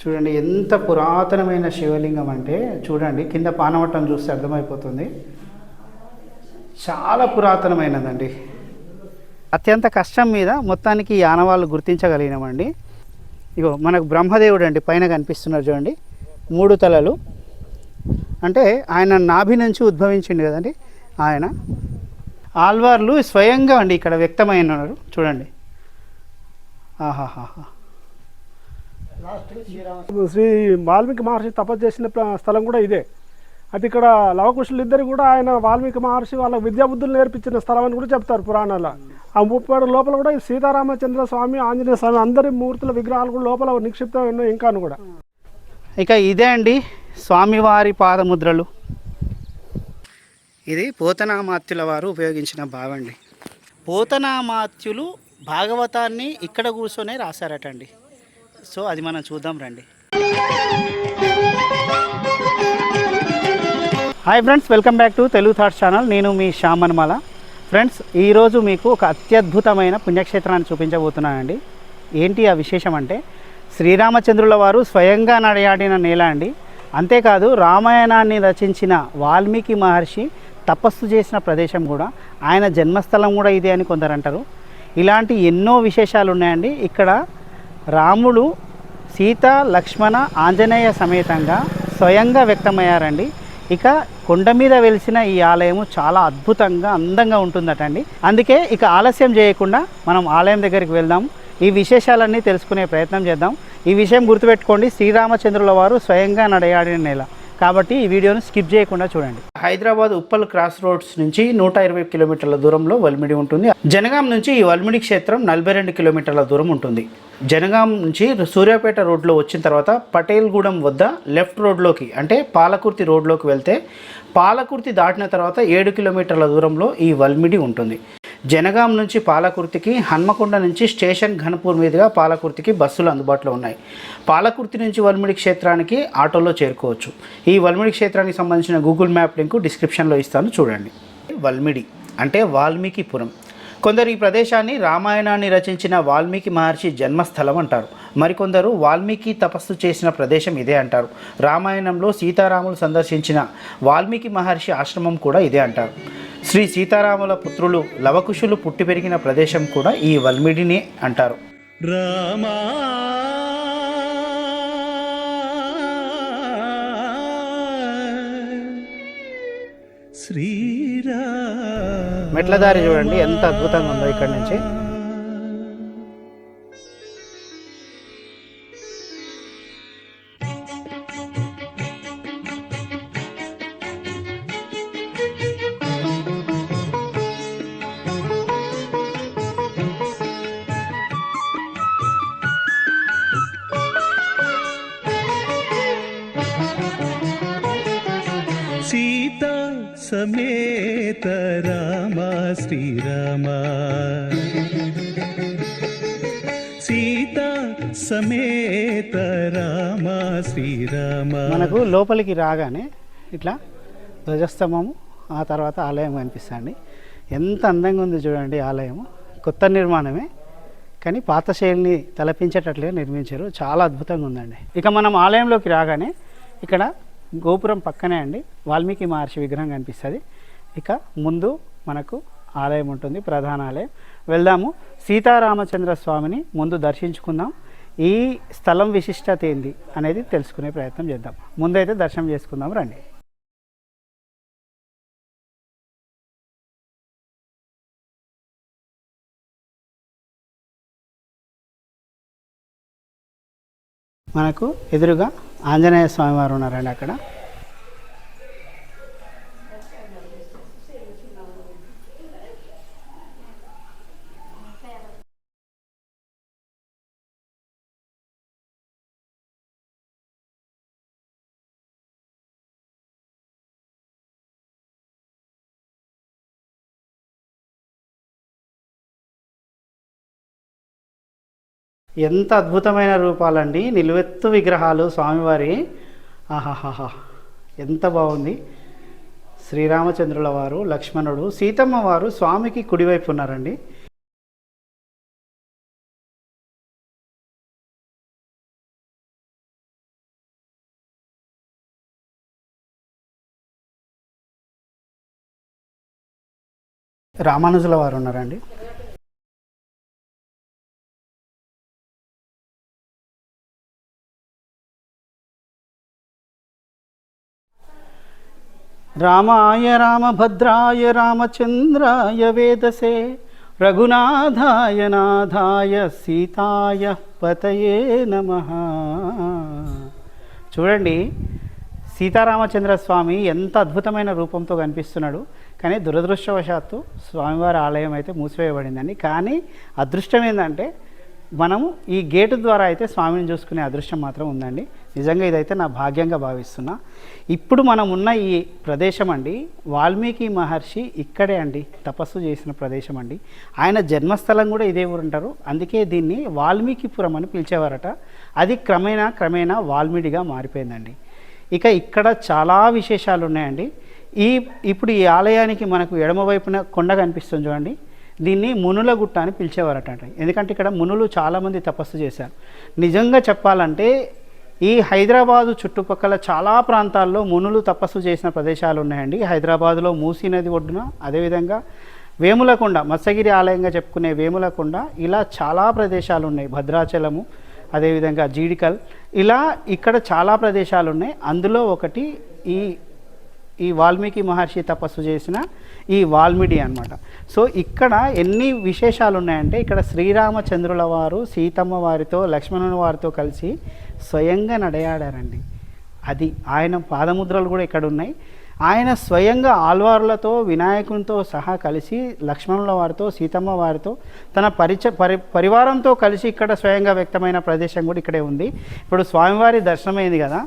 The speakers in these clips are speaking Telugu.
చూడండి ఎంత పురాతనమైన శివలింగం అంటే చూడండి కింద పానవట్టం చూస్తే అర్థమైపోతుంది. చాలా పురాతనమైనదండి. అత్యంత కష్టం మీద మొత్తానికి ఈ ఆనవాళ్ళు గుర్తించగలిగినామండి ఇగో మనకు బ్రహ్మదేవుడు అండి పైన కనిపిస్తున్నారు చూడండి మూడు తలలు. అంటే ఆయన నాభి నుంచి ఉద్భవించిండు కదండి ఆయన. ఆల్వార్లు స్వయంగా అండి ఇక్కడ వ్యక్తమైనారు చూడండి. ఆహాహాహా. శ్రీ వాల్మీకి మహర్షి తపస్సు చేసిన స్థలం కూడా ఇదే. అది ఇక్కడ లవకుశులు ఇద్దరు కూడా ఆయన వాల్మీకి మహర్షి వాళ్ళ విద్యాబుద్ధులు నేర్పించిన స్థలం అని కూడా చెప్తారు పురాణాల్లో. ఆ ముప్పై ఏడు లోపల కూడా ఈ సీతారామచంద్ర స్వామి ఆంజనేయ స్వామి అందరి మూర్తుల విగ్రహాలు కూడా లోపల నిక్షిప్తం ఉన్నాయి ఇంకాను కూడా. ఇక ఇదే అండి స్వామివారి పాదముద్రలు. ఇది పోతనామాత్యుల వారు ఉపయోగించిన బావండి పోతనామాత్యులు భాగవతాన్ని ఇక్కడ కూర్చొనే రాశారటండి. సో అది మనం చూద్దాం రండి. Hi friends welcome back to Telugu thoughts channel నేను మీ శ్యామన్మల ఫ్రెండ్స్ ఈరోజు మీకు ఒక అత్యద్భుతమైన పుణ్యక్షేత్రాన్ని చూపించబోతున్నానండి. ఏంటి ఆ విశేషం అంటే శ్రీరామచంద్రుల వారు స్వయంగా నడయాడిన నేల అండి. అంతేకాదు రామాయణాన్ని రచించిన వాల్మీకి మహర్షి తపస్సు చేసిన ప్రదేశం కూడా ఆయన జన్మస్థలం కూడా ఇదే అని కొందరు అంటారు. ఇలాంటి ఎన్నో విశేషాలు ఉన్నాయండి. ఇక్కడ రాముడు సీత లక్ష్మణ ఆంజనేయ సమేతంగా స్వయంగా వ్యక్తమయ్యారండి. ఇక కొండ మీద వెలిసిన ఈ ఆలయము చాలా అద్భుతంగా అందంగా ఉంటుందట అండి అందుకే ఇక ఆలస్యం చేయకుండా మనం ఆలయం దగ్గరికి వెళ్దాం. ఈ విశేషాలన్నీ తెలుసుకునే ప్రయత్నం చేద్దాం. ఈ విషయం గుర్తుపెట్టుకోండి. శ్రీరామచంద్రుల వారు స్వయంగా నడయాడిన నేల. కాబట్టి ఈ వీడియోను స్కిప్ చేయకుండా చూడండి. హైదరాబాద్ ఉప్పల్ క్రాస్ రోడ్స్ నుంచి నూట ఇరవై కిలోమీటర్ల దూరంలో వల్మిడి ఉంటుంది. జనగాం నుంచి ఈ వల్మిడి క్షేత్రం నలభై రెండు కిలోమీటర్ల దూరం ఉంటుంది. జనగాం నుంచి సూర్యాపేట రోడ్లో వచ్చిన తర్వాత పటేల్గూడెం వద్ద లెఫ్ట్ రోడ్లోకి అంటే పాలకుర్తి రోడ్లోకి వెళ్తే పాలకుర్తి దాటిన తర్వాత ఏడు కిలోమీటర్ల దూరంలో ఈ వల్మిడి ఉంటుంది. జనగాం నుంచి పాలకుర్తికి హన్మకొండ నుంచి స్టేషన్ ఘనపూర్ మీదుగా పాలకుర్తికి బస్సులు అందుబాటులో ఉన్నాయి. పాలకుర్తి నుంచి వల్మిడి క్షేత్రానికి ఆటోలో చేరుకోవచ్చు. ఈ వల్మిడి క్షేత్రానికి సంబంధించిన గూగుల్ మ్యాప్ లింక్ డిస్క్రిప్షన్లో ఇస్తాను చూడండి. వల్మిడి అంటే వాల్మీకిపురం. కొందరు ఈ ప్రదేశాన్ని రామాయణాన్ని రచించిన వాల్మీకి మహర్షి జన్మస్థలం అంటారు. మరికొందరు వాల్మీకి తపస్సు చేసిన ప్రదేశం ఇదే అంటారు. రామాయణంలో సీతారాములు సందర్శించిన వాల్మీకి మహర్షి ఆశ్రమం కూడా ఇదే అంటారు. శ్రీ సీతారాముల పుత్రులు లవకుశులు పుట్టి పెరిగిన ప్రదేశం కూడా ఈ వల్మిడిని అంటారు. రామా శ్రీరా మెట్ల దారి చూడండి ఎంత అద్భుతంగా ఉందో ఇక్కడ నుంచి. సమేత రామ శ్రీరామ సీతా సమేత రామ శ్రీరామ మనకు లోపలికి రాగానే ఇట్లా ధ్వజస్తంభము ఆ తర్వాత ఆలయం కనిపిస్తుంది. ఎంత అందంగా ఉంది చూడండి ఆలయము. కొత్త నిర్మాణమే కానీ పాత శైలిని తలపించేటట్లుగా నిర్మించారు. చాలా అద్భుతంగా ఉందండి. ఇక మనం ఆలయంలోకి రాగానే ఇక్కడ గోపురం పక్కనే అండి. వాల్మీకి మహర్షి విగ్రహం కనిపిస్తుంది. ఇక ముందు మనకు ఆలయం ఉంటుంది ప్రధాన ఆలయం. వెళ్దాము. సీతారామచంద్ర స్వామిని ముందు దర్శించుకుందాం. ఈ స్థలం విశిష్టత ఏంది అనేది తెలుసుకునే ప్రయత్నం చేద్దాం. ముందైతే దర్శనం చేసుకుందాం రండి. మనకు ఎదురుగా ఆంజనేయ స్వామివారు ఉన్నారండి అక్కడ. ఎంత అద్భుతమైన రూపాలండి. నిలువెత్తు విగ్రహాలు స్వామివారి. ఆహాహా ఎంత బాగుంది. శ్రీరామచంద్రుల వారు లక్ష్మణుడు సీతమ్మ వారు స్వామికి కుడివైపు ఉన్నారండి. రామానుజుల వారు ఉన్నారండి. రామాయ రామభద్రాయ రామచంద్రాయ వేదసే రఘునాథాయ నాథాయ సీతాయ పతయే నమ. చూడండి సీతారామచంద్ర స్వామి ఎంత అద్భుతమైన రూపంతో కనిపిస్తున్నాడు. కానీ దురదృష్టవశాత్తు స్వామివారి ఆలయం అయితే మూసివేయబడిందండి. కానీ అదృష్టం ఏంటంటే మనము ఈ గేటు ద్వారా అయితే స్వామిని చూసుకునే అదృష్టం మాత్రం ఉందండి. నిజంగా ఇదైతే నా భాగ్యంగా భావిస్తున్నా. ఇప్పుడు మనం ఉన్న ఈ ప్రదేశం అండి వాల్మీకి మహర్షి ఇక్కడే అండి తపస్సు చేసిన ప్రదేశం అండి. ఆయన జన్మస్థలం కూడా ఇదే ఊరుంటారు. అందుకే దీన్ని వాల్మీకిపురం అని పిలిచేవారట. అది క్రమేణా క్రమేణా వాల్మీడిగా మారిపోయిందండి. ఇక ఇక్కడ చాలా విశేషాలు ఉన్నాయండి. ఈ ఇప్పుడు ఈ ఆలయానికి మనకు ఎడమవైపున కొండ కనిపిస్తుంది చూడండి. దీన్ని మునుల గుట్ట అని పిలిచేవారట అండి. ఎందుకంటే ఇక్కడ మునులు చాలామంది తపస్సు చేశారు. నిజంగా చెప్పాలంటే ఈ హైదరాబాదు చుట్టుపక్కల చాలా ప్రాంతాల్లో మునులు తపస్సు చేసిన ప్రదేశాలు ఉన్నాయండి. హైదరాబాదులో మూసీ నది ఒడ్డున అదేవిధంగా వేములకొండ మత్స్యగిరి ఆలయంగా చెప్పుకునే వేములకొండ ఇలా చాలా ప్రదేశాలు ఉన్నాయి. భద్రాచలము అదేవిధంగా జీడికల్ ఇలా ఇక్కడ చాలా ప్రదేశాలు ఉన్నాయి. అందులో ఒకటి ఈ ఈ వాల్మీకి మహర్షి తపస్సు చేసిన ఈ వాల్మీడి అన్నమాట. సో ఇక్కడ ఎన్ని విశేషాలు ఉన్నాయంటే ఇక్కడ శ్రీరామచంద్రుల వారు సీతమ్మ వారితో లక్ష్మణుని వారితో కలిసి స్వయంగా నడయాడారండి. అది ఆయన పాదముద్రలు కూడా ఇక్కడ ఉన్నాయి ఆయన స్వయంగా ఆల్వార్లతో వినాయకునితో సహా కలిసి లక్ష్మణుల వారితో సీతమ్మ వారితో తన పరిచ పరి పరివారంతో కలిసి ఇక్కడ స్వయంగా వ్యక్తమైన ప్రదేశం కూడా ఇక్కడే ఉంది. ఇప్పుడు స్వామివారి దర్శనమైంది కదా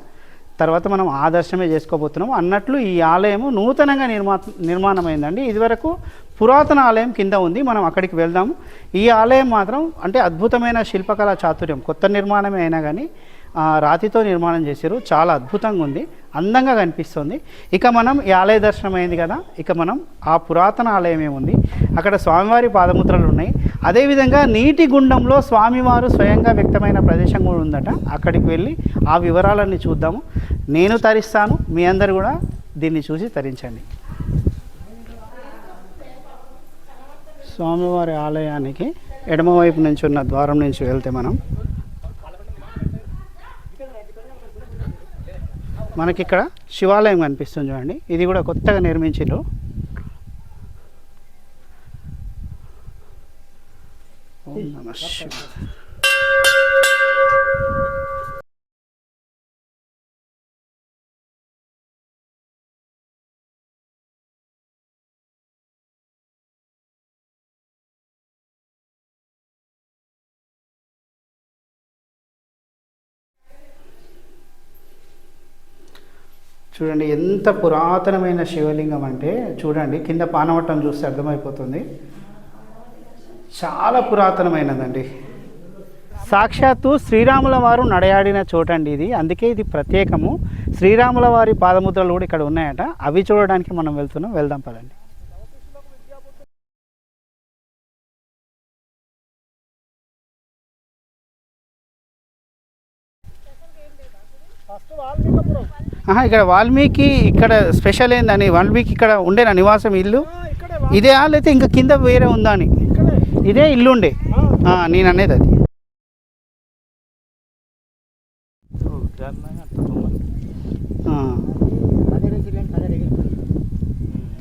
తర్వాత మనం ఆ దర్శనమే చేసుకోబోతున్నాం. అన్నట్లు ఈ ఆలయము నూతనంగా నిర్మా నిర్మాణమైందండి. ఇదివరకు పురాతన ఆలయం కింద ఉంది. మనం అక్కడికి వెళ్దాము. ఈ ఆలయం మాత్రం అంటే అద్భుతమైన శిల్పకళా చాతుర్యం. కొత్త నిర్మాణమే అయినా కానీ రాతితో నిర్మాణం చేశారు. చాలా అద్భుతంగా ఉంది. అందంగా కనిపిస్తుంది. ఇక మనం ఈ ఆలయ దర్శనం అయింది కదా? ఇక మనం ఆ పురాతన ఆలయం ఏముంది అక్కడ స్వామివారి పాదముద్రలు ఉన్నాయి. అదేవిధంగా నీటి గుండంలో స్వామివారు స్వయంగా వ్యక్తమైన ప్రదేశం కూడా ఉందట. అక్కడికి వెళ్ళి ఆ వివరాలన్నీ చూద్దాము. నేను తరిస్తాను. మీ అందరు కూడా దీన్ని చూసి తరించండి. స్వామివారి ఆలయానికి ఎడమవైపు నుంచి ఉన్న ద్వారం నుంచి వెళ్తే మనం మనకి ఇక్కడ శివాలయం కనిపిస్తుంది చూడండి ఇది కూడా కొత్తగా నిర్మించారు ఓం శివాయ. చూడండి ఎంత పురాతనమైన శివలింగం అంటే చూడండి కింద పానవటం చూస్తే అర్థమైపోతుంది. చాలా పురాతనమైనదండి. సాక్షాత్తు శ్రీరాముల వారు నడయాడిన చోటండి ఇది. అందుకే ఇది ప్రత్యేకము. శ్రీరాముల వారి పాదముద్రలు కూడా ఇక్కడ ఉన్నాయట. అవి చూడడానికి మనం వెళ్తున్నాం. వెళ్దాం పదండి. ఇక్కడ వాల్మీకి ఇక్కడ స్పెషల్ ఏందని? వాల్మీకి ఇక్కడ ఉండేనా నివాసం ఇల్లు? ఇదే లేకపోతే ఇంకా కింద వేరే ఉందా అని? ఇదే ఇల్లు ఉండే నేను అనేది అది.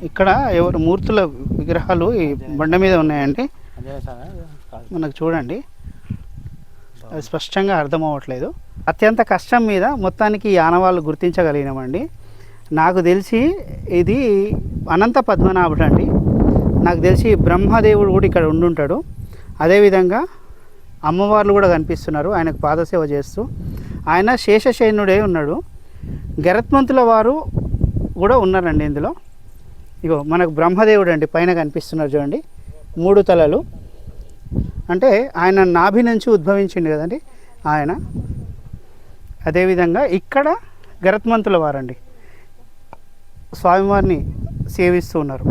ఇక్కడ ఎవరు మూర్తుల విగ్రహాలు ఈ బండ మీద ఉన్నాయండి మనకు చూడండి. స్పష్టంగా అర్థం అవ్వట్లేదు. అత్యంత కష్టం మీద మొత్తానికి ఈ ఆనవాళ్ళు గుర్తించగలిగినామండి నాకు తెలిసి ఇది అనంత పద్మనాభుడు అండి. నాకు తెలిసి బ్రహ్మదేవుడు కూడా ఇక్కడ ఉండుంటాడు. అదేవిధంగా అమ్మవార్లు కూడా కనిపిస్తున్నారు. ఆయనకు పాదసేవ చేస్తూ ఆయన శేషశయనుడే ఉన్నాడు. గరత్మంతుల వారు కూడా ఉన్నారండి ఇందులో. ఇగో మనకు బ్రహ్మదేవుడు అండి పైన కనిపిస్తున్నారు చూడండి. మూడు తలలు. అంటే ఆయన నాభి నుంచి ఉద్భవించిండు కదండి ఆయన. అదేవిధంగా ఇక్కడ గరత్మంతుల వారండి. స్వామివారిని సేవిస్తూ ఉన్నారు.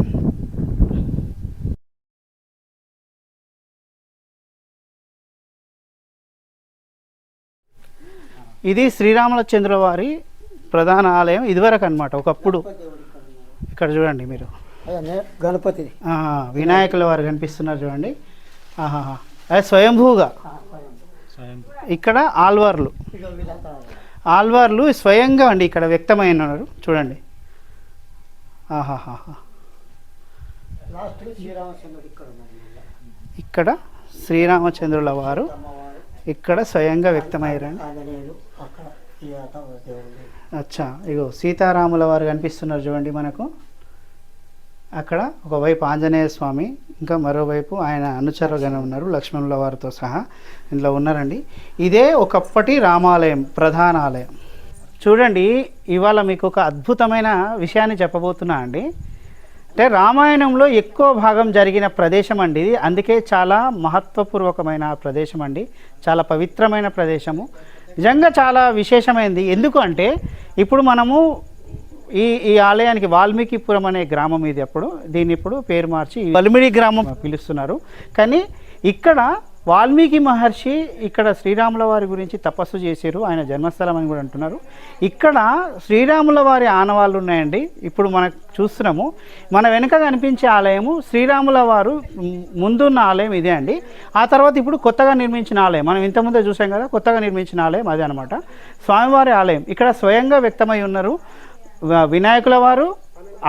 ఇది శ్రీరామచంద్రుల వారి ప్రధాన ఆలయం ఇదివరకు అనమాట ఒకప్పుడు ఇక్కడ చూడండి మీరు. గణపతి వినాయకుల వారు కనిపిస్తున్నారు చూడండి. అదే స్వయంభూగా? ఇక్కడ ఆల్వార్లు ఆల్వార్లు స్వయంగా అండి ఇక్కడ వ్యక్తమైనారు. చూడండి. ఆహాహా ఇక్కడ ఇక్కడ శ్రీరామచంద్రుల వారు ఇక్కడ స్వయంగా వ్యక్తమయ్యారండి. అచ్చా. ఇగో సీతారాముల వారు కనిపిస్తున్నారు చూడండి మనకు. అక్కడ ఒకవైపు ఆంజనేయ స్వామి ఇంకా మరోవైపు ఆయన అనుచరులుగానే ఉన్నారు లక్ష్మణుల వారితో సహా ఇందులో ఉన్నారండి. ఇదే ఒకప్పటి రామాలయం ప్రధాన ఆలయం చూడండి ఇవాళ మీకు ఒక అద్భుతమైన విషయాన్ని చెప్పబోతున్నా అండి. అంటే రామాయణంలో ఎక్కువ భాగం జరిగిన ప్రదేశం అండి ఇది. అందుకే చాలా మహత్వపూర్వకమైన ప్రదేశం అండి. చాలా పవిత్రమైన ప్రదేశము. నిజంగా చాలా విశేషమైనది ఎందుకు అంటే ఇప్పుడు మనము ఈ ఈ ఆలయానికి వాల్మీకిపురం అనే గ్రామం ఇది అప్పుడు దీన్ని ఇప్పుడు పేరు మార్చి వలిమిడి గ్రామం పిలుస్తున్నారు. కానీ ఇక్కడ వాల్మీకి మహర్షి ఇక్కడ శ్రీరాముల వారి గురించి తపస్సు చేశారు. ఆయన జన్మస్థలం అని కూడా అంటున్నారు. ఇక్కడ శ్రీరాముల వారి ఆనవాళ్ళు ఉన్నాయండి. ఇప్పుడు మనకు చూస్తున్నాము. మన వెనుక కనిపించే ఆలయము శ్రీరాముల వారు ముందున్న ఆలయం ఇదే అండి. ఆ తర్వాత ఇప్పుడు కొత్తగా నిర్మించిన ఆలయం. మనం ఇంతకుముందే చూసాం కదా కొత్తగా నిర్మించిన ఆలయం అదే అనమాట స్వామివారి ఆలయం. ఇక్కడ స్వయంగా వ్యక్తమై ఉన్నారు. వినాయకుల వారు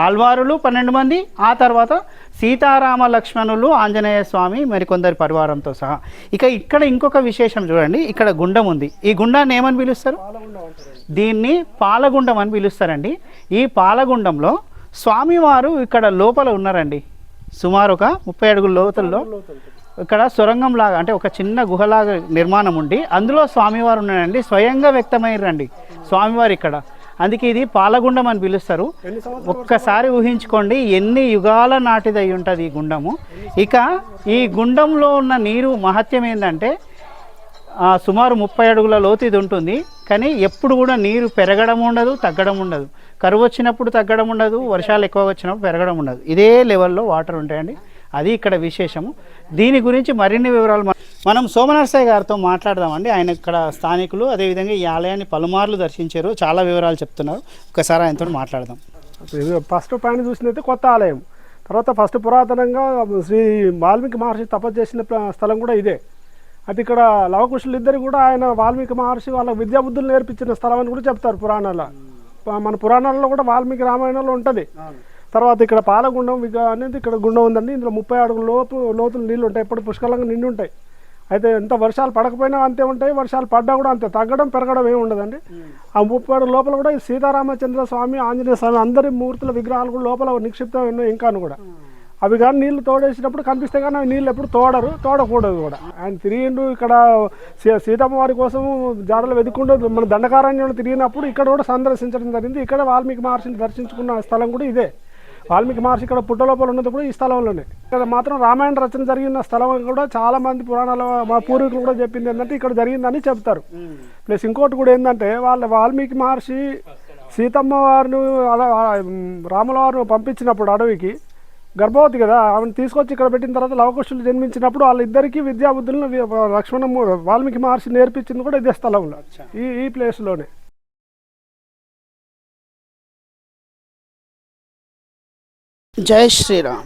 ఆల్వారులు పన్నెండు మంది ఆ తర్వాత సీతారామ లక్ష్మణులు ఆంజనేయ స్వామి మరికొందరి పరివారంతో సహా. ఇక ఇక్కడ ఇంకొక విశేషం చూడండి ఇక్కడ గుండం ఉంది. ఈ గుండాన్ని ఏమని పిలుస్తారు? దీన్ని పాలగుండం అని పిలుస్తారండి. ఈ పాలగుండంలో స్వామివారు ఇక్కడ లోపల ఉన్నారండి. సుమారు ఒక ముప్పై అడుగుల లోతుల్లో ఇక్కడ సొరంగం లాగా అంటే ఒక చిన్న గుహలాగా నిర్మాణం ఉండి అందులో స్వామివారు ఉన్నారండి. స్వయంగా వ్యక్తమయ్యారండి. స్వామివారు ఇక్కడ. అందుకే ఇది పాలగుండం అని పిలుస్తారు. ఒక్కసారి ఊహించుకోండి ఎన్ని యుగాల నాటిదై ఉంటుంది ఈ గుండము. ఇక ఈ గుండంలో ఉన్న నీరు మహత్యం ఏంటంటే సుమారు ముప్పై అడుగుల లోతు ఇది ఉంటుంది. కానీ ఎప్పుడు కూడా నీరు పెరగడం ఉండదు తగ్గడం ఉండదు. కరువు వచ్చినప్పుడు తగ్గడం ఉండదు వర్షాలు ఎక్కువ వచ్చినప్పుడు పెరగడం ఉండదు. ఇదే లెవెల్లో వాటర్ ఉంటాయండి. అది ఇక్కడ విశేషము. దీని గురించి మరిన్ని వివరాలు మన- మనం సోమనర్సయ్య గారితో మాట్లాడదామండి. ఆయన ఇక్కడ స్థానికులు అదేవిధంగా ఈ ఆలయాన్ని పలుమార్లు దర్శించారు. చాలా వివరాలు చెప్తున్నారు. ఒకసారి ఆయనతో మాట్లాడదాం. ఫస్ట్ పైన చూసినైతే కొత్త ఆలయం. తర్వాత ఫస్ట్ పురాతనంగా శ్రీ వాల్మీకి మహర్షి తపస్సు చేసిన స్థలం కూడా ఇదే. అది ఇక్కడ లవకుశులు ఇద్దరు కూడా ఆయన వాల్మీకి మహర్షి వాళ్ళ విద్యాబుద్ధులు నేర్పించిన స్థలం అని కూడా చెప్తారు పురాణాల్లో. ప- మన పురాణాల్లో కూడా వాల్మీకి రామాయణంలో ఉంటుంది. తర్వాత ఇక్కడ పాలగుండం విగ- అనేది ఇక్కడ గుండం ఉందండి. ఇందులో ముప్పై అడుగుల లోపు లోతులు నీళ్ళు ఉంటాయి. ఎప్పుడు పుష్కలంగా నిండి ఉంటాయి. అయితే ఎంత వర్షాలు పడకపోయినా అంతే ఉంటాయి. వర్షాలు పడ్డా కూడా అంతే. తగ్గడం పెరగడం ఏమి ఉండదండి. ఆ ముప్పై అడుగుల లోపల కూడా ఈ సీతారామచంద్ర స్వామి ఆంజనేయ స్వామి అందరి మూర్తుల విగ్రహాలు కూడా లోపల నిక్షిప్తం ఇంకాను కూడా. అవి కానీ నీళ్ళు తోడేసినప్పుడు కనిపిస్తే కానీ అవి నీళ్ళు ఎప్పుడు తోడరు తోడకూడదు కూడా. ఆయన తిరిగిండు ఇక్కడ సీ- సీతమ్మ వారి కోసం జాడలు వెతుక్కుంటూ మన దండకారణ్యంలో తిరిగినప్పుడు ఇక్కడ కూడా సందర్శించడం జరిగింది. ఇక్కడ వాల్మీకి మహర్షిని దర్శించుకున్న స్థలం కూడా ఇదే. వాల్మీకి మహర్షి ఇక్కడ పుట్టలోపల ఉన్నది కూడా ఈ స్థలంలోనే. ఇక్కడ మాత్రం రామాయణ రచన జరిగిన స్థలం కూడా చాలా మంది పురాణాల మా పూర్వీకులు కూడా చెప్పింది ఏంటంటే ఇక్కడ జరిగిందని చెప్తారు. ప్లస్ ఇంకోటి కూడా ఏంటంటే వాళ్ళ వాల్మీకి మహర్షి సీతమ్మ వారిని అలా రాముల వారిని పంపించినప్పుడు అడవికి గర్భవతి కదా ఆమెను తీసుకొచ్చి ఇక్కడ పెట్టిన తర్వాత లవకుశులు జన్మించినప్పుడు వాళ్ళిద్దరికీ విద్యాబుద్ధులను లక్ష్మణ వాల్మీకి మహర్షి నేర్పించింది కూడా ఇదే స్థలంలో. ఈ ఈ ప్లేస్లోనే. జై శ్రీరామ్.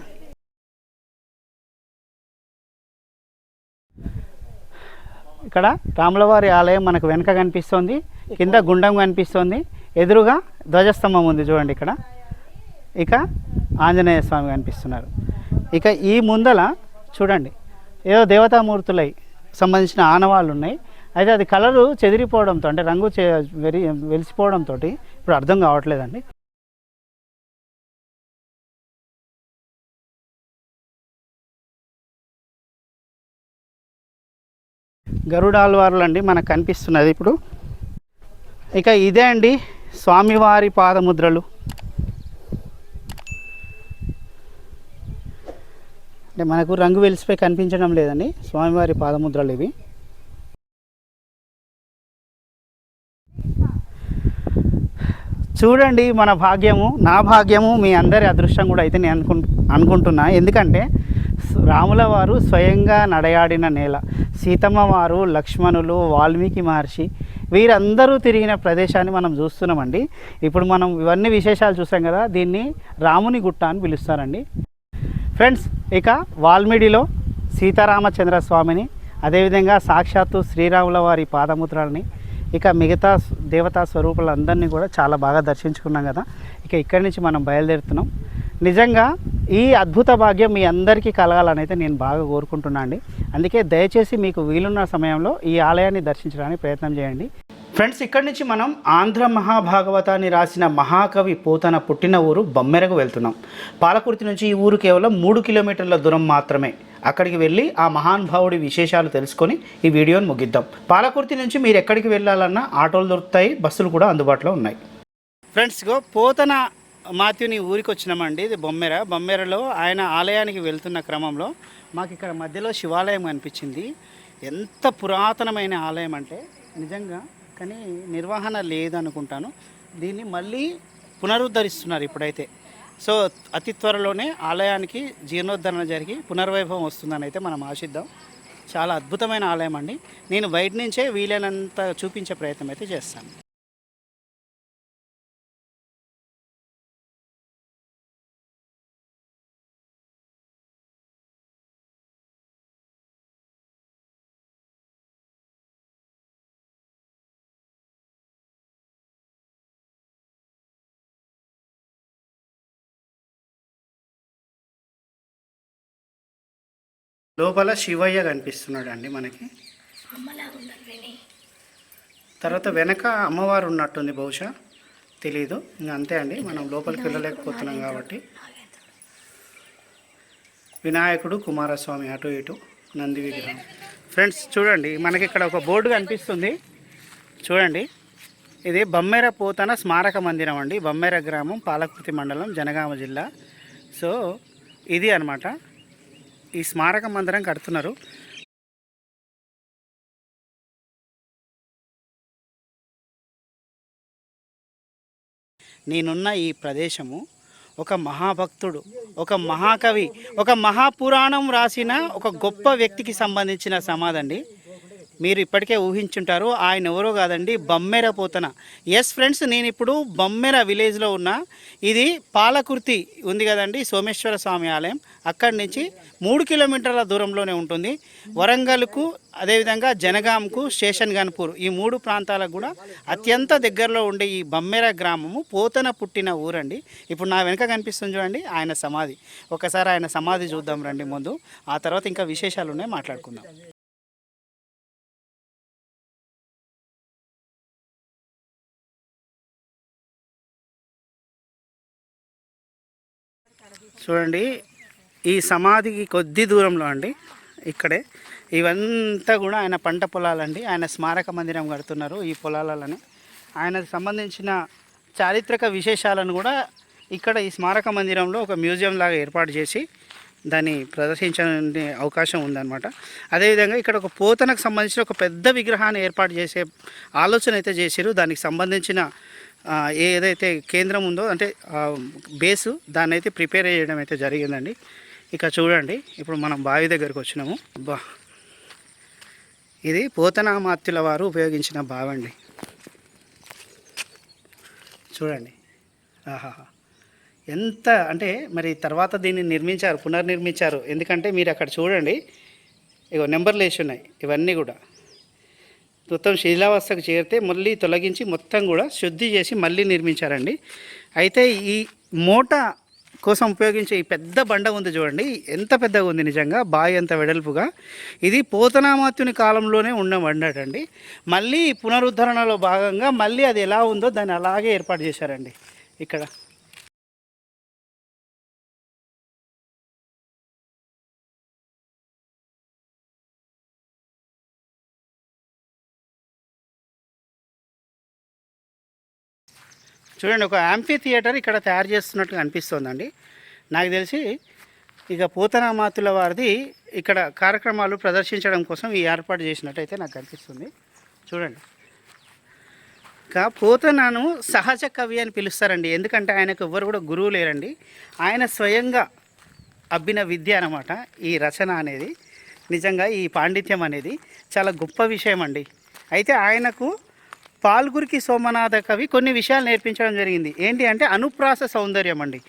ఇక్కడ రాములవారి ఆలయం మనకు వెనుక కనిపిస్తోంది కింద గుండం కనిపిస్తోంది ఎదురుగా ధ్వజస్తంభం ఉంది చూడండి ఇక్కడ. ఇక ఆంజనేయ స్వామి కనిపిస్తున్నారు. ఇక ఈ ముందల చూడండి ఏదో దేవతామూర్తులై సంబంధించిన ఆనవాళ్ళు ఉన్నాయి. అయితే అది కలరు చెదిరిపోవడంతో అంటే రంగు చె వెరి వెలిసిపోవడంతో ఇప్పుడు అర్థం కావట్లేదండి. గరుడ అండి మనకు కనిపిస్తున్నది ఇప్పుడు. ఇక ఇదే అండి స్వామివారి పాదముద్రలు. అంటే మనకు రంగు వెలిసిపోయి కనిపించడం లేదండి. స్వామివారి పాదముద్రలు ఇవి. చూడండి మన భాగ్యము నా భాగ్యము మీ అందరి అదృష్టం కూడా అయితే నేను అనుకు అనుకుంటున్నా. ఎందుకంటే రాముల వారు స్వయంగా నడయాడిన నేల. సీతమ్మ వారు లక్ష్మణులు వాల్మీకి మహర్షి వీరందరూ తిరిగిన ప్రదేశాన్ని మనం చూస్తున్నామండి. ఇప్పుడు మనం ఇవన్నీ విశేషాలు చూసాం కదా దీన్ని రాముని గుట్ట అని పిలుస్తారండి. ఫ్రెండ్స్ ఇక వాల్మీడిలో సీతారామచంద్ర స్వామిని అదేవిధంగా సాక్షాత్తు శ్రీరాముల వారి పాదముద్రల్ని ఇక మిగతా దేవతా స్వరూపులందరినీ కూడా చాలా బాగా దర్శించుకున్నాం కదా. ఇక ఇక్కడి నుంచి మనం బయలుదేరుతున్నాం. నిజంగా ఈ అద్భుత భాగ్యం మీ అందరికీ కలగాలని అయితే నేను బాగా కోరుకుంటున్నాను అండి. అందుకే దయచేసి మీకు వీలున్న సమయంలో ఈ ఆలయాన్ని దర్శించడానికి ప్రయత్నం చేయండి. ఫ్రెండ్స్ ఇక్కడి నుంచి మనం ఆంధ్ర మహాభాగవతాన్ని రాసిన మహాకవి పోతన పుట్టిన ఊరు బొమ్మెరకు వెళ్తున్నాం. పాలకుర్తి నుంచి ఈ ఊరు కేవలం మూడు కిలోమీటర్ల దూరం మాత్రమే. అక్కడికి వెళ్ళి ఆ మహానుభావుడి విశేషాలు తెలుసుకొని ఈ వీడియోని ముగిద్దాం. పాలకుర్తి నుంచి మీరు ఎక్కడికి వెళ్ళాలన్నా ఆటోలు దొరుకుతాయి బస్సులు కూడా అందుబాటులో ఉన్నాయి. ఫ్రెండ్స్ పోతన మాత్యుని ఊరికి వచ్చినామండి ఇది బొమ్మెర. బొమ్మెరలో ఆయన ఆలయానికి వెళ్తున్న క్రమంలో మాకు ఇక్కడ మధ్యలో శివాలయం కనిపించింది. ఎంత పురాతనమైన ఆలయం అంటే నిజంగా కానీ నిర్వహణ లేదనుకుంటాను. దీన్ని మళ్ళీ పునరుద్ధరిస్తున్నారు ఇప్పుడైతే. సో అతి త్వరలోనే ఆలయానికి జీర్ణోద్ధరణ జరిగి పునర్వైభవం వస్తుందని అయితే మనం ఆశిద్దాం. చాలా అద్భుతమైన ఆలయం అండి. నేను బయట నుంచే వీలైనంత చూపించే ప్రయత్నం అయితే చేస్తాను. లోపల శివయ్య కనిపిస్తున్నాడు అండి మనకి తర్వాత వెనక అమ్మవారు ఉన్నట్టుంది బహుశా. తెలీదు. ఇంకా అంతే అండి. మనం లోపలికి వెళ్ళలేకపోతున్నాం కాబట్టి. వినాయకుడు కుమారస్వామి అటు ఇటు నంది విగ్రహం. ఫ్రెండ్స్ చూడండి. మనకి ఇక్కడ ఒక బోర్డు కనిపిస్తుంది. చూడండి. ఇది బమ్మెర పోతన స్మారక మందిరం అండి. బమ్మెర గ్రామం పాలకుర్తి మండలం జనగామ జిల్లా. సో ఇది అన్నమాట. ఈ స్మారక మందిరం కడుతున్నారు. నేనున్న ఈ ప్రదేశము ఒక మహాభక్తుడు ఒక మహాకవి ఒక మహాపురాణం రాసిన ఒక గొప్ప వ్యక్తికి సంబంధించిన సమాధండి మీరు ఇప్పటికే ఊహించుంటారు ఆయన ఎవరో కాదండి బమ్మెర పోతన. ఎస్ ఫ్రెండ్స్ నేను ఇప్పుడు బమ్మెర విలేజ్లో ఉన్నా. ఇది పాలకుర్తి ఉంది కదండి సోమేశ్వర స్వామి ఆలయం. అక్కడి నుంచి మూడు కిలోమీటర్ల దూరంలోనే ఉంటుంది. వరంగల్కు అదేవిధంగా జనగాంకు స్టేషన్ గన్పూర్ ఈ మూడు ప్రాంతాలకు కూడా అత్యంత దగ్గరలో ఉండే ఈ బమ్మెర గ్రామము పోతన పుట్టిన ఊరండి. ఇప్పుడు నా వెనుక కనిపిస్తుంది చూడండి ఆయన సమాధి. ఒకసారి ఆయన సమాధి చూద్దాం రండి ముందు. ఆ తర్వాత ఇంకా విశేషాలు ఉన్నాయి మాట్లాడుకుందాం. చూడండి ఈ సమాధికి కొద్ది దూరంలో అండి ఇక్కడే. ఇవంతా కూడా ఆయన పంట పొలాలండి. ఆయన స్మారక మందిరం కడుతున్నారు ఈ పొలాలని ఆయనకు సంబంధించిన చారిత్రక విశేషాలను కూడా ఇక్కడ ఈ స్మారక మందిరంలో ఒక మ్యూజియం లాగా ఏర్పాటు చేసి దాన్ని ప్రదర్శించే అవకాశం ఉందన్నమాట. అదేవిధంగా ఇక్కడ ఒక పోతనకు సంబంధించిన ఒక పెద్ద విగ్రహాన్ని ఏర్పాటు చేసే ఆలోచన అయితే చేశారు దానికి సంబంధించిన ఏదైతే కేంద్రం ఉందో అంటే బేసు దాన్ని అయితే ప్రిపేర్ చేయడం అయితే జరిగిందండి. ఇక చూడండి ఇప్పుడు మనం బావి దగ్గరకు వచ్చినాము. బా. ఇది పోతనామాత్యుల వారు ఉపయోగించిన బావి అండి చూడండి. ఆహాహా. ఎంత అంటే మరి తర్వాత దీన్ని నిర్మించారు పునర్నిర్మించారు. ఎందుకంటే మీరు అక్కడ చూడండి. ఇగో నెంబర్లు వేసి ఉన్నాయి. ఇవన్నీ కూడా. మొత్తం శిథిలావస్థకు చేరితే మళ్ళీ తొలగించి మొత్తం కూడా శుద్ధి చేసి మళ్ళీ నిర్మించారండి. అయితే ఈ మూట కోసం ఉపయోగించే ఈ పెద్ద బండ ఉంది చూడండి. ఎంత పెద్దగా ఉంది నిజంగా బావి అంత వెడల్పుగా. ఇది పోతనామాత్యుని కాలంలోనే ఉన్న బండటండి మళ్ళీ పునరుద్ధరణలో భాగంగా మళ్ళీ అది ఎలా ఉందో దాన్ని అలాగే ఏర్పాటు చేశారండి. ఇక్కడ చూడండి ఒక యాంఫీ థియేటర్ ఇక్కడ తయారు చేస్తున్నట్టుగా అనిపిస్తుందండి. నాకు తెలిసి ఇక పోతనామాతుల వారిది ఇక్కడ కార్యక్రమాలు ప్రదర్శించడం కోసం ఈ ఏర్పాటు చేసినట్టయితే నాకు అనిపిస్తుంది. చూడండి. ఇంకా పోతనాను సహజ కవి అని పిలుస్తారండి. ఎందుకంటే ఆయనకు ఎవ్వరు కూడా గురువు లేరండి. ఆయన స్వయంగా అబ్బిన విద్య అనమాట ఈ రచన అనేది. నిజంగా ఈ పాండిత్యం అనేది చాలా గొప్ప విషయం అండి అయితే ఆయనకు పాల్గురికి సోమనాథ కవి కొన్ని విషయాలు నేర్పించడం జరిగింది. ఏంటి అంటే అనుప్రాస సౌందర్యం అండి.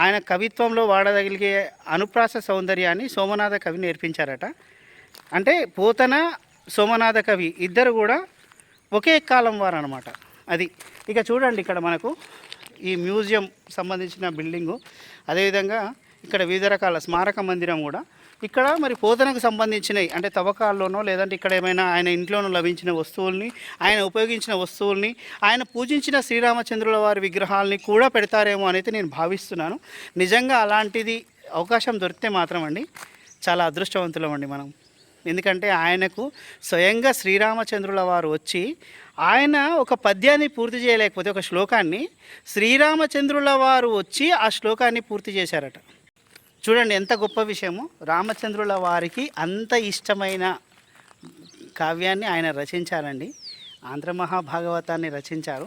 ఆయన కవిత్వంలో వాడదగిలిగే అనుప్రాస సౌందర్యాన్ని సోమనాథ కవి నేర్పించారట. అంటే పోతన సోమనాథ కవి ఇద్దరు కూడా ఒకే కాలం వారు అనమాట అది ఇక చూడండి ఇక్కడ మనకు ఈ మ్యూజియం సంబంధించిన బిల్డింగు. అదేవిధంగా ఇక్కడ వివిధ రకాల స్మారక మందిరం కూడా ఇక్కడ మరి పోతనకు సంబంధించినవి అంటే తవ్వకాల్లోనో లేదంటే ఇక్కడ ఏమైనా ఆయన ఇంట్లోనూ లభించిన వస్తువుల్ని ఆయన ఉపయోగించిన వస్తువుల్ని ఆయన పూజించిన శ్రీరామచంద్రుల వారి విగ్రహాలని కూడా పెడతారేమో అనేది నేను భావిస్తున్నాను. నిజంగా అలాంటిది అవకాశం దొరికితే మాత్రం అండి చాలా అదృష్టవంతులం అండి మనం. ఎందుకంటే ఆయనకు స్వయంగా శ్రీరామచంద్రుల వారు వచ్చి ఆయన ఒక పద్యాన్ని పూర్తి చేయలేకపోతే ఒక శ్లోకాన్ని శ్రీరామచంద్రుల వారు వచ్చి ఆ శ్లోకాన్ని పూర్తి చేశారట. చూడండి ఎంత గొప్ప విషయము. రామచంద్రుల వారికి అంత ఇష్టమైన కావ్యాన్ని ఆయన రచించారండి. ఆంధ్ర మహాభాగవతాన్ని రచించారు.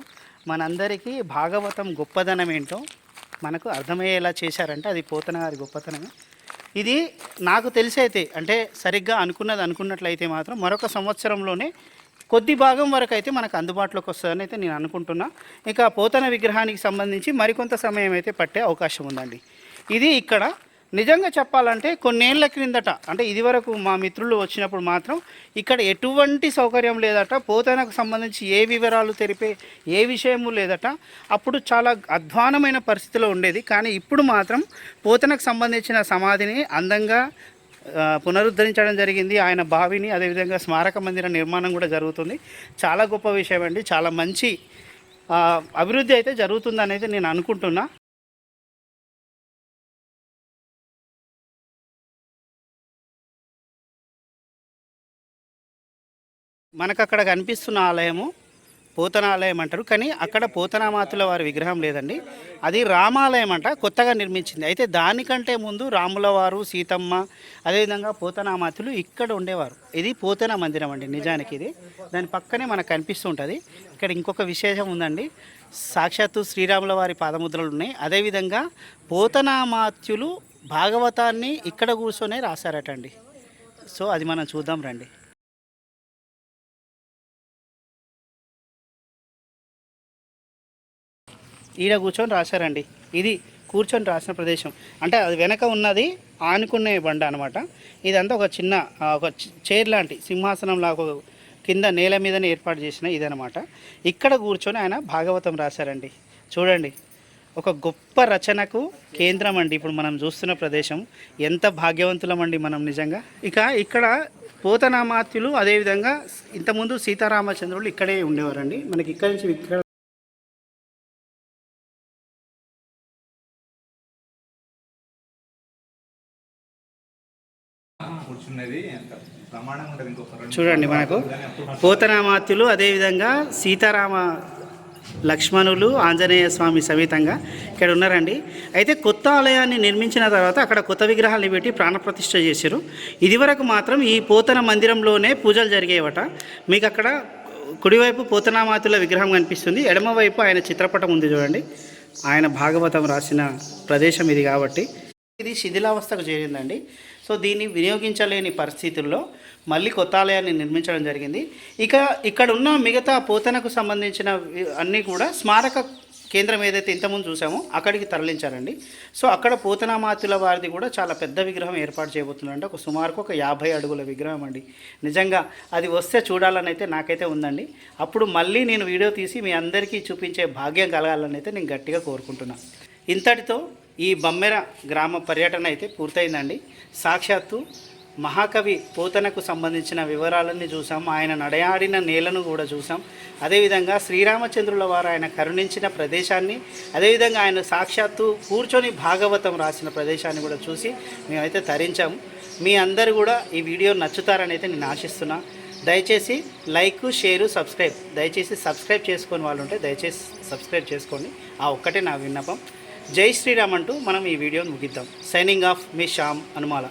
మనందరికీ భాగవతం గొప్పదనం ఏంటో మనకు అర్థమయ్యేలా చేశారంటే అది పోతన గారి గొప్పతనమే. ఇది నాకు తెలిసి అయితే అంటే సరిగ్గా అనుకున్నది అనుకున్నట్లయితే మాత్రం మరొక సంవత్సరంలోనే కొద్ది భాగం వరకు అయితే మనకు అందుబాటులోకి వస్తుందని అయితే నేను అనుకుంటున్నా. ఇక పోతన విగ్రహానికి సంబంధించి మరికొంత సమయం అయితే పట్టే అవకాశం ఉందండి. ఇది ఇక్కడ నిజంగా చెప్పాలంటే కొన్నేళ్ళ క్రిందట అంటే ఇదివరకు మా మిత్రులు వచ్చినప్పుడు మాత్రం ఇక్కడ ఎటువంటి సౌకర్యం లేదట పోతనకు సంబంధించి ఏ వివరాలు తెలిపే ఏ విషయము లేదట. అప్పుడు చాలా అధ్వానమైన పరిస్థితిలో ఉండేది. కానీ ఇప్పుడు మాత్రం పోతనకు సంబంధించిన సమాధిని అందంగా పునరుద్ధరించడం జరిగింది. ఆయన బావిని అదేవిధంగా స్మారక మందిర నిర్మాణం కూడా జరుగుతుంది. చాలా గొప్ప విషయం అండి చాలా మంచి అభివృద్ధి అయితే జరుగుతుంది అనేది నేను అనుకుంటున్నా. మనకు అక్కడ కనిపిస్తున్న ఆలయము పోతన ఆలయం అంటారు. కానీ అక్కడ పోతనామాతుల వారి విగ్రహం లేదండి. అది రామాలయం అంట కొత్తగా నిర్మించింది. అయితే దానికంటే ముందు రాముల వారు సీతమ్మ అదేవిధంగా పోతనామాతులు ఇక్కడ ఉండేవారు. ఇది పోతన మందిరం అండి నిజానికి ఇది. దాని పక్కనే మనకు కనిపిస్తూ ఉంటుంది. ఇక్కడ ఇంకొక విశేషం ఉందండి. సాక్షాత్తు శ్రీరాముల వారి పాదముద్రలు ఉన్నాయి. అదేవిధంగా పోతనామాత్యులు భాగవతాన్ని ఇక్కడ కూర్చొనే రాశారటండి. సో అది మనం చూద్దాం రండి. ఈడ కూర్చొని రాశారండి. ఇది కూర్చొని రాసిన ప్రదేశం. అంటే అది వెనక ఉన్నది ఆనుకునే బండ అనమాట ఇదంతా ఒక చిన్న ఒక చైర్ లాంటి సింహాసనం లాగా ఒక కింద నేల మీదనే ఏర్పాటు చేసిన ఇదనమాట ఇక్కడ కూర్చొని ఆయన భాగవతం రాశారండి. చూడండి. ఒక గొప్ప రచనకు కేంద్రం అండి ఇప్పుడు మనం చూస్తున్న ప్రదేశం. ఎంత భాగ్యవంతులమండి మనం నిజంగా. ఇక ఇక్కడ పోతనామాత్యులు అదేవిధంగా ఇంతకుముందు సీతారామచంద్రులు ఇక్కడే ఉండేవారండి. మనకి ఇక్కడి నుంచి ఇక్కడ చూడండి మనకు. పోతనామాత్యులు అదేవిధంగా సీతారామ లక్ష్మణులు ఆంజనేయ స్వామి సమేతంగా ఇక్కడ ఉన్నారండి. అయితే కొత్త ఆలయాన్ని నిర్మించిన తర్వాత అక్కడ కొత్త విగ్రహాలను పెట్టి ప్రాణప్రతిష్ఠ చేశారు. ఇదివరకు మాత్రం ఈ పోతన మందిరంలోనే పూజలు జరిగేవట. మీకు అక్కడ కుడివైపు పోతనామాతుల విగ్రహం కనిపిస్తుంది. ఎడమవైపు ఆయన చిత్రపటం ఉంది చూడండి. ఆయన భాగవతం రాసిన ప్రదేశం ఇది కాబట్టి. ఇది శిథిలావస్థకు చేరిందండి. సో దీన్ని వినియోగించలేని పరిస్థితుల్లో మళ్ళీ కొత్త ఆలయాన్ని నిర్మించడం జరిగింది. ఇక ఇక్కడ ఉన్న మిగతా పోతనకు సంబంధించిన అన్నీ కూడా స్మారక కేంద్రం ఏదైతే ఇంతకుముందు చూసామో అక్కడికి తరలించారండి. సో అక్కడ పోతనామాతుల వారిది కూడా చాలా పెద్ద విగ్రహం ఏర్పాటు చేయబోతున్నారంటే ఒక సుమారుకు ఒక యాభై అడుగుల విగ్రహం అండి. నిజంగా అది వస్తే చూడాలని అయితే నాకైతే ఉందండి. అప్పుడు మళ్ళీ నేను వీడియో తీసి మీ అందరికీ చూపించే భాగ్యం కలగాలని అయితే నేను గట్టిగా కోరుకుంటున్నాను ఇంతటితో ఈ బమ్మెర గ్రామ పర్యటన అయితే పూర్తయిందండి. సాక్షాత్తు మహాకవి పోతనకు సంబంధించిన వివరాలన్నీ చూసాం. ఆయన నడయాడిన నేలను కూడా చూసాం. అదేవిధంగా శ్రీరామచంద్రుల వారు ఆయన కరుణించిన ప్రదేశాన్ని అదేవిధంగా ఆయన సాక్షాత్తు కూర్చొని భాగవతం రాసిన ప్రదేశాన్ని కూడా చూసి మేమైతే తరించాము మీ అందరు కూడా ఈ వీడియో నచ్చుతారని అయితే నేను ఆశిస్తున్నా. దయచేసి లైక్ షేరు సబ్స్క్రైబ్ దయచేసి సబ్స్క్రైబ్ చేసుకొని వాళ్ళు ఉంటే దయచేసి సబ్స్క్రైబ్ చేసుకోండి. ఆ ఒక్కటే నా విన్నపం. జై శ్రీరామ్ అంటూ మనం ఈ వీడియోను ముగిద్దాం. సైనింగ్ ఆఫ్ మీ శ్యామ్ అనుమాల.